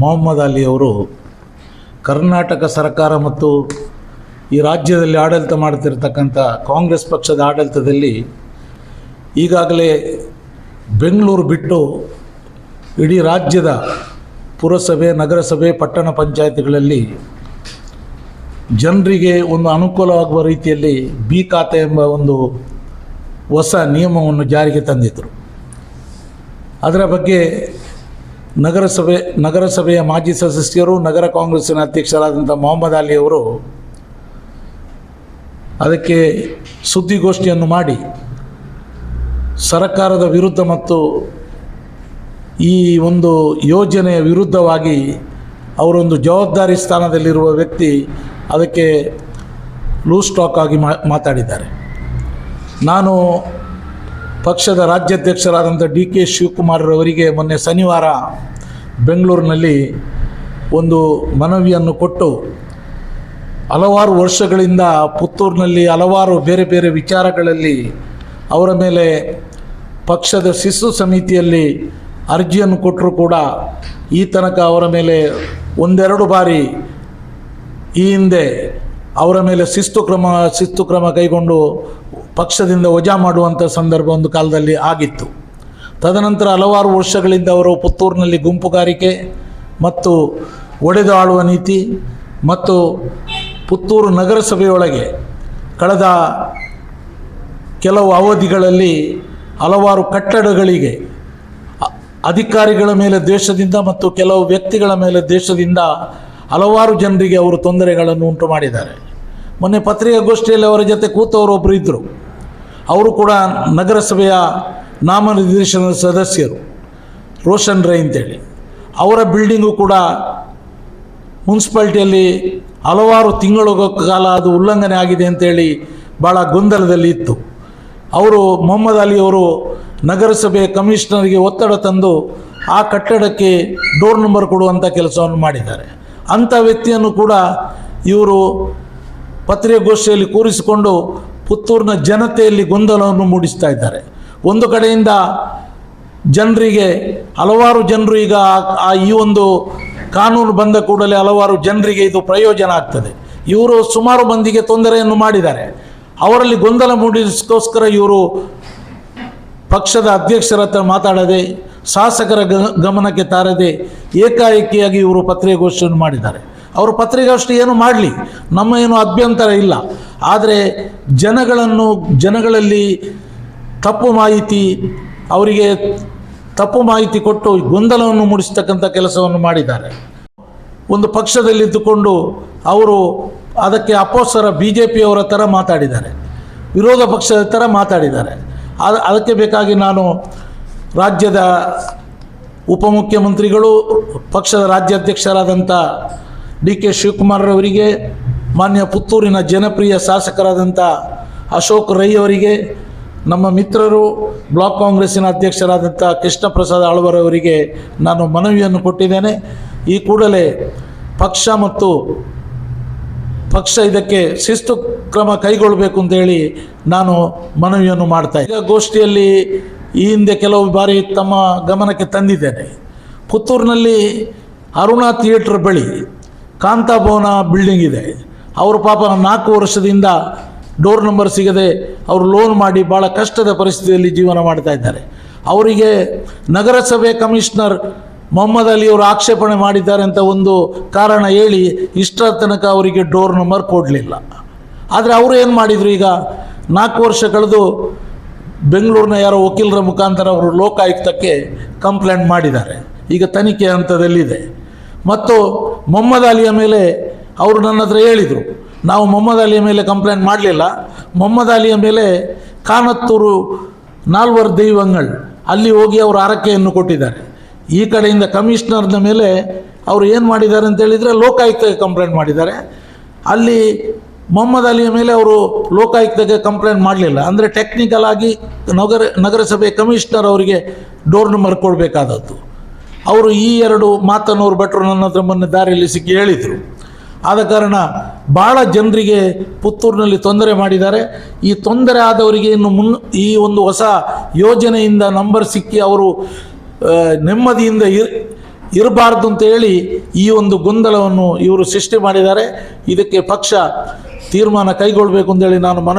ಮೊಹಮ್ಮದ್ ಅಲಿ ಅವರು ಕರ್ನಾಟಕ ಸರ್ಕಾರ ಮತ್ತು ಈ ರಾಜ್ಯದಲ್ಲಿ ಆಡಳಿತ ಮಾಡ್ತಿರ್ತಕ್ಕಂಥ ಕಾಂಗ್ರೆಸ್ ಪಕ್ಷದ ಆಡಳಿತದಲ್ಲಿ ಈಗಾಗಲೇ ಬೆಂಗಳೂರು ಬಿಟ್ಟು ಇಡೀ ರಾಜ್ಯದ ಪುರಸಭೆ, ನಗರಸಭೆ, ಪಟ್ಟಣ ಪಂಚಾಯತ್ಗಳಲ್ಲಿ ಜನರಿಗೆ ಒಂದು ಅನುಕೂಲವಾಗುವ ರೀತಿಯಲ್ಲಿ ಬಿ ಖಾತೆ ಎಂಬ ಒಂದು ಹೊಸ ನಿಯಮವನ್ನು ಜಾರಿಗೆ ತಂದಿದ್ದರು ಅದರ ಬಗ್ಗೆ ನಗರಸಭೆ, ನಗರಸಭೆಯ ಮಾಜಿ ಸದಸ್ಯರು, ನಗರ ಕಾಂಗ್ರೆಸ್ಸಿನ ಅಧ್ಯಕ್ಷರಾದಂಥ ಮೊಹಮ್ಮದ್ ಅಲಿ ಅವರು ಅದಕ್ಕೆ ಸುದ್ದಿಗೋಷ್ಠಿಯನ್ನು ಮಾಡಿ ಸರ್ಕಾರದ ವಿರುದ್ಧ ಮತ್ತು ಈ ಒಂದು ಯೋಜನೆಯ ವಿರುದ್ಧವಾಗಿ ಅವರೊಂದು ಜವಾಬ್ದಾರಿ ಸ್ಥಾನದಲ್ಲಿರುವ ವ್ಯಕ್ತಿ ಅದಕ್ಕೆ ಲೂಸ್ ಸ್ಟಾಕ್ ಆಗಿ ಮಾತಾಡಿದ್ದಾರೆ. ನಾನು ಪಕ್ಷದ ರಾಜ್ಯಾಧ್ಯಕ್ಷರಾದಂಥ ಡಿ ಕೆ ಶಿವಕುಮಾರ್ರವರಿಗೆ ಮೊನ್ನೆ ಶನಿವಾರ ಬೆಂಗಳೂರಿನಲ್ಲಿ ಒಂದು ಮನವಿಯನ್ನು ಕೊಟ್ಟು ಹಲವಾರು ವರ್ಷಗಳಿಂದ ಪುತ್ತೂರಿನಲ್ಲಿ ಹಲವಾರು ಬೇರೆ ಬೇರೆ ವಿಚಾರಗಳಲ್ಲಿ ಅವರ ಮೇಲೆ ಪಕ್ಷದ ಶಿಸ್ತು ಸಮಿತಿಯಲ್ಲಿ ಅರ್ಜಿಯನ್ನು ಕೊಟ್ಟರೂ ಕೂಡ ಈ ತನಕ ಅವರ ಮೇಲೆ ಒಂದೆರಡು ಬಾರಿ ಈ ಹಿಂದೆ ಅವರ ಮೇಲೆ ಶಿಸ್ತು ಕ್ರಮ ಶಿಸ್ತು ಕ್ರಮ ಕೈಗೊಂಡು ಪಕ್ಷದಿಂದ ವಜಾ ಮಾಡುವಂಥ ಸಂದರ್ಭ ಒಂದು ಕಾಲದಲ್ಲಿ ಆಗಿತ್ತು. ತದನಂತರ ಹಲವಾರು ವರ್ಷಗಳಿಂದ ಅವರು ಪುತ್ತೂರಿನಲ್ಲಿ ಗುಂಪುಗಾರಿಕೆ ಮತ್ತು ಒಡೆದು ಆಳುವ ನೀತಿ ಮತ್ತು ಪುತ್ತೂರು ನಗರಸಭೆಯೊಳಗೆ ಕಳೆದ ಕೆಲವು ಅವಧಿಗಳಲ್ಲಿ ಹಲವಾರು ಕಟ್ಟಡಗಳಿಗೆ ಅಧಿಕಾರಿಗಳ ಮೇಲೆ ದ್ವೇಷದಿಂದ ಮತ್ತು ಕೆಲವು ವ್ಯಕ್ತಿಗಳ ಮೇಲೆ ದ್ವೇಷದಿಂದ ಹಲವಾರು ಜನರಿಗೆ ಅವರು ತೊಂದರೆಗಳನ್ನು ಉಂಟು ಮಾಡಿದ್ದಾರೆ. ಮೊನ್ನೆ ಪತ್ರಿಕಾಗೋಷ್ಠಿಯಲ್ಲಿ ಅವರ ಜೊತೆ ಕೂತವರು ಒಬ್ಬರು ಇದ್ದರು ಅವರು ಕೂಡ ನಗರಸಭೆಯ ನಾಮನಿರ್ದೇಶನ ಸದಸ್ಯರು, ರೋಷನ್ ರೈ ಅಂತೇಳಿ. ಅವರ ಬಿಲ್ಡಿಂಗು ಕೂಡ ಮುನ್ಸಿಪಾಲ್ಟಿಯಲ್ಲಿ ಹಲವಾರು ತಿಂಗಳು ಕಾಲ ಅದು ಉಲ್ಲಂಘನೆ ಆಗಿದೆ ಅಂತೇಳಿ ಭಾಳ ಗೊಂದಲದಲ್ಲಿ ಇತ್ತು. ಅವರು ಮೊಹಮ್ಮದ್ ಅಲಿ ಅವರು ನಗರಸಭೆ ಕಮಿಷನರ್ಗೆ ಒತ್ತಡ ತಂದು ಆ ಕಟ್ಟಡಕ್ಕೆ ಡೋರ್ ನಂಬರ್ ಕೊಡುವಂಥ ಕೆಲಸವನ್ನು ಮಾಡಿದ್ದಾರೆ. ಅಂಥ ವ್ಯಕ್ತಿಯನ್ನು ಕೂಡ ಇವರು ಪತ್ರಿಕಾಗೋಷ್ಠಿಯಲ್ಲಿ ಕೂರಿಸಿಕೊಂಡು ಪುತ್ತೂರಿನ ಜನತೆಯಲ್ಲಿ ಗೊಂದಲವನ್ನು ಮೂಡಿಸ್ತಾ ಇದ್ದಾರೆ. ಒಂದು ಕಡೆಯಿಂದ ಜನರಿಗೆ, ಹಲವಾರು ಜನರು ಈಗ ಆ- ಈ ಒಂದು ಕಾನೂನು ಬಂದ ಕೂಡಲೇ ಹಲವಾರು ಜನರಿಗೆ ಇದು ಪ್ರಯೋಜನ ಆಗ್ತದೆ. ಇವರು ಸುಮಾರು ಮಂದಿಗೆ ತೊಂದರೆಯನ್ನು ಮಾಡಿದ್ದಾರೆ. ಅವರಲ್ಲಿ ಗೊಂದಲ ಮೂಡಿಸೋಸ್ಕರ ಇವರು ಪಕ್ಷದ ಅಧ್ಯಕ್ಷರ ಹತ್ರ ಮಾತಾಡದೆ, ಶಾಸಕರ ಗಮನಕ್ಕೆ ತಾರದೆ ಏಕಾಏಕಿಯಾಗಿ ಇವರು ಪತ್ರಿಕಾಗೋಷ್ಠಿಯನ್ನು ಮಾಡಿದ್ದಾರೆ. ಅವರು ಪತ್ರಿಕಾಗೋಷ್ಠಿ ಏನು ಮಾಡಲಿ? ನಮ್ಮ ಏನು ಅಭ್ಯಂತರ ಇಲ್ಲ. ಆದರೆ ಜನಗಳನ್ನು, ಜನಗಳಲ್ಲಿ ತಪ್ಪು ಮಾಹಿತಿ, ಅವರಿಗೆ ತಪ್ಪು ಮಾಹಿತಿ ಕೊಟ್ಟು ಗೊಂದಲವನ್ನು ಮೂಡಿಸ್ತಕ್ಕಂಥ ಕೆಲಸವನ್ನು ಮಾಡಿದ್ದಾರೆ. ಒಂದು ಪಕ್ಷದಲ್ಲಿದ್ದುಕೊಂಡು ಅವರು ಅದಕ್ಕೆ ಅಪೋಸರ ಬಿ ಜೆ ಪಿಯವರ ಥರ ಮಾತಾಡಿದ್ದಾರೆ. ವಿರೋಧ ಪಕ್ಷದ ಥರ ಮಾತಾಡಿದ್ದಾರೆ. ಅದ, ಅದಕ್ಕೆ ಬೇಕಾಗಿ ನಾನು ರಾಜ್ಯದ ಉಪಮುಖ್ಯಮಂತ್ರಿಗಳು, ಪಕ್ಷದ ರಾಜ್ಯಾಧ್ಯಕ್ಷರಾದಂಥ ಡಿ ಕೆ ಶಿವಕುಮಾರ್ರವರಿಗೆ ಮಾನ್ಯ ಪುತ್ತೂರಿನ ಜನಪ್ರಿಯ ಶಾಸಕರಾದಂಥ ಅಶೋಕ್ ರೈ ಅವರಿಗೆ ನಮ್ಮ ಮಿತ್ರರು ಬ್ಲಾಕ್ ಕಾಂಗ್ರೆಸ್ಸಿನ ಅಧ್ಯಕ್ಷರಾದಂಥ ಕೃಷ್ಣ ಪ್ರಸಾದ್ ಆಳ್ವರವರಿಗೆ ನಾನು ಮನವಿಯನ್ನು ಕೊಟ್ಟಿದ್ದೇನೆ. ಈ ಕೂಡಲೇ ಪಕ್ಷ ಮತ್ತು ಪಕ್ಷ ಇದಕ್ಕೆ ಶಿಸ್ತು ಕ್ರಮ ಕೈಗೊಳ್ಳಬೇಕು ಅಂತೇಳಿ ನಾನು ಮನವಿಯನ್ನು ಮಾಡ್ತಾ ಇದ್ದೆ. ಗೋಷ್ಠಿಯಲ್ಲಿ ಈ ಹಿಂದೆ ಕೆಲವು ಬಾರಿ ತಮ್ಮ ಗಮನಕ್ಕೆ ತಂದಿದ್ದೇನೆ. ಪುತ್ತೂರಿನಲ್ಲಿ ಅರುಣಾ ಥಿಯೇಟ್ರ್ ಬಳಿ ಕಾಂತಾಭವನ ಬಿಲ್ಡಿಂಗ್ ಇದೆ. ಅವರು ಪಾಪ ನಾಲ್ಕು ವರ್ಷದಿಂದ ಡೋರ್ ನಂಬರ್ ಸಿಗದೆ ಅವರು ಲೋನ್ ಮಾಡಿ ಭಾಳ ಕಷ್ಟದ ಪರಿಸ್ಥಿತಿಯಲ್ಲಿ ಜೀವನ ಮಾಡ್ತಾ ಇದ್ದಾರೆ. ಅವರಿಗೆ ನಗರಸಭೆ ಕಮಿಷನರ್ ಮೊಹಮ್ಮದ್ ಅಲಿ ಅವರು ಆಕ್ಷೇಪಣೆ ಮಾಡಿದ್ದಾರೆ ಅಂತ ಒಂದು ಕಾರಣ ಹೇಳಿ ಇಷ್ಟರ ತನಕ ಅವರಿಗೆ ಡೋರ್ ನಂಬರ್ ಕೊಡಲಿಲ್ಲ. ಆದರೆ ಅವರು ಏನು ಮಾಡಿದರು ಈಗ? ನಾಲ್ಕು ವರ್ಷ ಕಳೆದು ಬೆಂಗಳೂರಿನ ಯಾರೋ ವಕೀಲರ ಮುಖಾಂತರ ಅವರು ಲೋಕಾಯುಕ್ತಕ್ಕೆ ಕಂಪ್ಲೇಂಟ್ ಮಾಡಿದ್ದಾರೆ. ಈಗ ತನಿಖೆ ಹಂತದಲ್ಲಿದೆ. ಮತ್ತು ಮೊಹಮ್ಮದ್ ಅಲಿಯ ಮೇಲೆ ಅವರು ನನ್ನ ಹತ್ರ ಹೇಳಿದರು. ನಾವು ಮೊಹಮ್ಮದ್ ಅಲಿಯ ಮೇಲೆ ಕಂಪ್ಲೇಂಟ್ ಮಾಡಲಿಲ್ಲ. ಮೊಹಮ್ಮದ್ ಅಲಿಯ ಮೇಲೆ ಕಾನತ್ತೂರು ನಾಲ್ವರು ದೈವಂಗಳ್ ಅಲ್ಲಿ ಹೋಗಿ ಅವರು ಹರಕೆಯನ್ನು ಕೊಟ್ಟಿದ್ದಾರೆ. ಈ ಕಡೆಯಿಂದ ಕಮಿಷನರ್ನ ಮೇಲೆ ಅವರು ಏನು ಮಾಡಿದ್ದಾರೆ ಅಂತ ಹೇಳಿದರೆ ಲೋಕಾಯುಕ್ತಕ್ಕೆ ಕಂಪ್ಲೇಂಟ್ ಮಾಡಿದ್ದಾರೆ. ಅಲ್ಲಿ ಮೊಹಮ್ಮದ್ ಅಲಿಯ ಮೇಲೆ ಅವರು ಲೋಕಾಯುಕ್ತಕ್ಕೆ ಕಂಪ್ಲೇಂಟ್ ಮಾಡಲಿಲ್ಲ. ಅಂದರೆ ಟೆಕ್ನಿಕಲ್ ಆಗಿ ನಗರ, ನಗರಸಭೆ ಕಮಿಷನರ್ ಅವರಿಗೆ ಡೋರ್ ನಂಬರ್ ಕೊಡಬೇಕಾದದ್ದು. ಅವರು ಈ ಎರಡು ಮಾತನ್ನು ಅವರು ಭಟ್ರು ನನ್ನ ಹತ್ರ ಮೊನ್ನೆ ದಾರಿಯಲ್ಲಿ ಸಿಕ್ಕಿ ಹೇಳಿದರು. ಆದ ಕಾರಣ ಭಾಳ ಜನರಿಗೆ ಪುತ್ತೂರಿನಲ್ಲಿ ತೊಂದರೆ ಮಾಡಿದ್ದಾರೆ. ಈ ತೊಂದರೆ ಆದವರಿಗೆ ಇನ್ನು ಮುನ್, ಈ ಒಂದು ಹೊಸ ಯೋಜನೆಯಿಂದ ನಂಬರ್ ಸಿಕ್ಕಿ ಅವರು ನೆಮ್ಮದಿಯಿಂದ ಇರ್, ಇರಬಾರ್ದು ಅಂತ ಹೇಳಿ ಈ ಒಂದು ಗೊಂದಲವನ್ನು ಇವರು ಸೃಷ್ಟಿ ಮಾಡಿದ್ದಾರೆ. ಇದಕ್ಕೆ ಪಕ್ಷ ತೀರ್ಮಾನ ಕೈಗೊಳ್ಳಬೇಕು ಅಂತೇಳಿ ನಾನು ಮನ